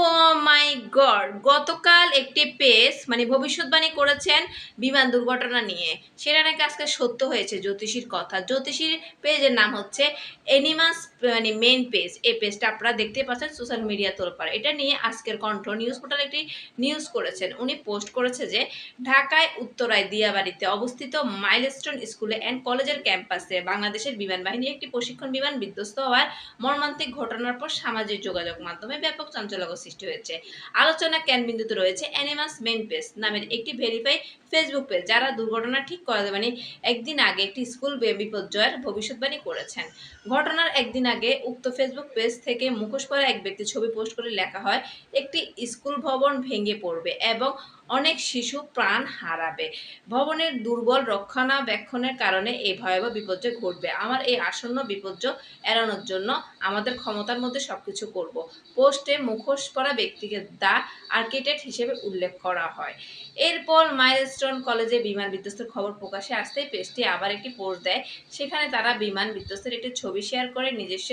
ও মাই god, গতকাল একটি page মানে ভবিষ্যৎবাণী করেছেন বিমান দুর্ঘটনা নিয়ে। সেটা নাকি আজকে সত্য হয়েছে, জ্যোতিষীর কথা। জ্যোতিষীর পেজের নাম হচ্ছে এনিমাস মানে মেন পেজ এই পেজটা আপনারা দেখতে পাচ্ছেন সোশ্যাল মিডিয়া তোলপার এটা নিয়ে আজকের কণ্ঠ নিউজ পোর্টাল একটি নিউজ করেছেন। উনি পোস্ট করেছে যে, ঢাকায়, উত্তরায়, দিয়াবাড়িতে অবস্থিত মাইলস্টোন স্কুলে অ্যান্ড কলেজের ক্যাম্পাসে বাংলাদেশের বিমান বাহিনীর একটি প্রশিক্ষণ বিমান বিধ্বস্ত হওয়ার মর্মান্তিক ঘটনার পর সামাজিক যোগাযোগ মাধ্যমে ব্যাপক চাঞ্চল্য সৃষ্টি হয়েছে। আলোচনা কেন্দ্রবিন্দুতে রয়েছে অ্যানিমাস মেন পেজ নামের একটি ভেরিফাই ফেসবুক পেজ যারা দুর্ঘটনা ঠিক করে মানে একদিন আগে একটি স্কুল বিপর্যয়ের ভবিষ্যৎবাণী করেছেন। ঘটনার একদিন আগে উক্ত ফেসবুক পেজ থেকে মুখোশ করা এক ব্যক্তি ছবি পোস্ট করে লেখা হয়, একটি স্কুল ভবন ভেঙে পড়বে এবং অনেক শিশু প্রাণ হারাবে। ভবনের দুর্বল রক্ষণাবেক্ষণের কারণে এই ভয়াবহ বিপর্যয় ঘটবে। আমার এই আসন্ন বিপর্যয় এড়ানোর জন্য আমাদের ক্ষমতার মধ্যে সবকিছু করব। পোস্টে মুখোশ পরা ব্যক্তিকে দা আর্কিটেক্ট হিসেবে উল্লেখ করা হয়। এরপর মাইলস্টোন কলেজে বিমান বিধ্বস্তের খবর প্রকাশে আসতেই পেজটি আবার একটি পোস্ট দেয়। সেখানে তারা বিমান বিধ্বস্তের একটি ছবি শেয়ার করে নিজস্ব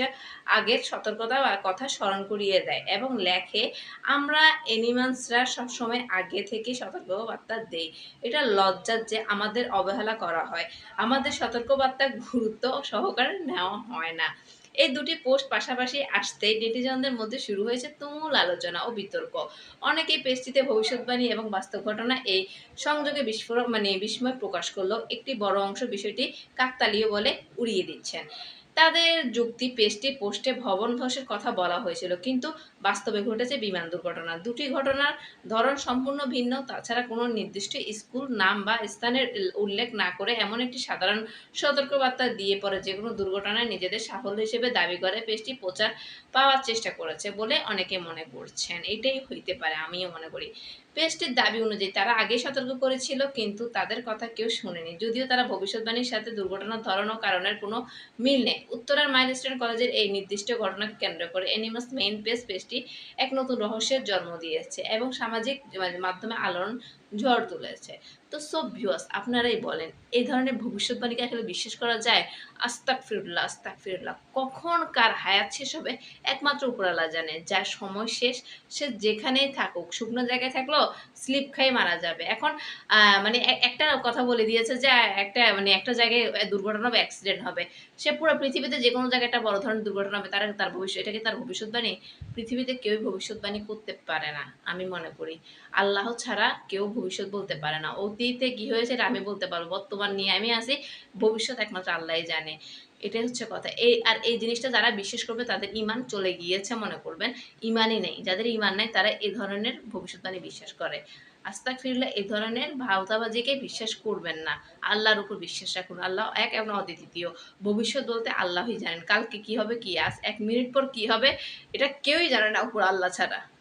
আগের সতর্কতা কথা স্মরণ করিয়ে দেয় এবং লেখে, আমরা এনিমান্সরা সবসময় আগে থেকে সতর্কবার্তা দেই। এটা লজ্জার যে আমাদের অবহেলা করা হয়। আমাদের সতর্কবার্তা গুরুত্ব সহকারে নেওয়া হয় না। এই দুটি পোস্ট পাশাপাশি আসতেই নেটিজনদের মধ্যে শুরু হয়েছে তুমুল আলোচনা ও বিতর্ক। অনেকেই পেজটিতে ভবিষ্যৎবাণী এবং বাস্তব ঘটনা এই সংযোগে বিস্ফোরক মানে বিস্ময় প্রকাশ করলেও একটি বড় অংশ বিষয়টি কাকতালীয় বলে উড়িয়ে দিচ্ছেন। তাদের যুক্তি পেজটি পোস্টে ভবন ধসের কথা বলা হয়েছিল। কিন্তু বাস্তবে ঘটেছে বিমান দুর্ঘটনা। দুটি ঘটনার ধরন সম্পূর্ণ ভিন্ন। তাছাড়া কোনো নির্দিষ্ট স্কুল, নাম বা স্থানের উল্লেখ না করে এমন একটি সাধারণ সতর্কবার্তা দিয়ে পরে যে কোনো দুর্ঘটনায় নিজেদের সাফল্য হিসেবে দাবি করে পেজটি প্রচার পাওয়ার চেষ্টা করেছে বলে অনেকে মনে করছেন। এটাই হইতে পারে, আমিও মনে করি। পেজটির দাবি অনুযায়ী, তারা আগেই সতর্ক করেছিল, কিন্তু তাদের কথা কেউ শুনেনি। যদিও তারা ভবিষ্যৎবাণীর সাথে দুর্ঘটনার ধরন ও কারণের কোনো মিল নেই। উত্তরার মাইলস্টোন কলেজের এই নির্দিষ্ট ঘটনাকে কেন্দ্র করে এনিমাস মেইন পেজ পেজটি এক নতুন রহস্যের জন্ম দিয়েছে এবং সামাজিক মাধ্যমে আলোড়ন ঝড় তুলেছে। তো সব আপনারাই বলেন, এই ধরনের ভবিষ্যৎবাণীকে আসলে বিশ্বাস করা যায়? আস্তাক ফিরুল্লাহ আস্তাক ফিরুল্লাহ কখন কার হায়াত শেষ হবে? একমাত্র উপরালা জানে। যার সময় শেষ, সে যেখানেই থাকুক, শুকনো জায়গায় থাকলেও স্লিপ খাই মারা যাবে। এখন মানে একটা কথা বলে দিয়েছে যে, একটা মানে একটা জায়গায় দুর্ঘটনা হবে অ্যাক্সিডেন্ট হবে। সে পুরো পৃথিবীতে যে কোনো জায়গায় একটা বড় ধরনের দুর্ঘটনা হবে, তার তার ভবিষ্যৎ এটাকে তার ভবিষ্যৎবাণী পৃথিবীতে কেউই ভবিষ্যৎবাণী করতে পারে না, আমি মনে করি। আল্লাহ ছাড়া কেউ ভবিষ্যৎ বলতে পারে না। অতীতে কি হয়েছে এটা আমি বলতে পারব। বর্তমান নিয়ে আমি আছি, ভবিষ্যৎ একমাত্র আল্লাহই জানে। এটাই হচ্ছে কথা। এই আর এই জিনিসটা যারা বিশ্বাস করবে তাদের ইমান চলে গিয়েছে মনে করবেন। ইমানই নেই। যাদের ইমান নাই তারা এ ধরনের ভবিষ্যৎবাণী বিশ্বাস করে। আস্তাক ফিরলে এ ধরনের ভাওতাবাজিকে বিশ্বাস করবেন না। আল্লাহর উপর বিশ্বাস রাখুন। আল্লাহ এক এবং অদ্বিতীয়। ভবিষ্যৎ বলতে আল্লাহই জানেন। কালকে কি হবে, কি আজ? এক মিনিট পর কি হবে? এটা কেউই জানে না উপর আল্লাহ ছাড়া।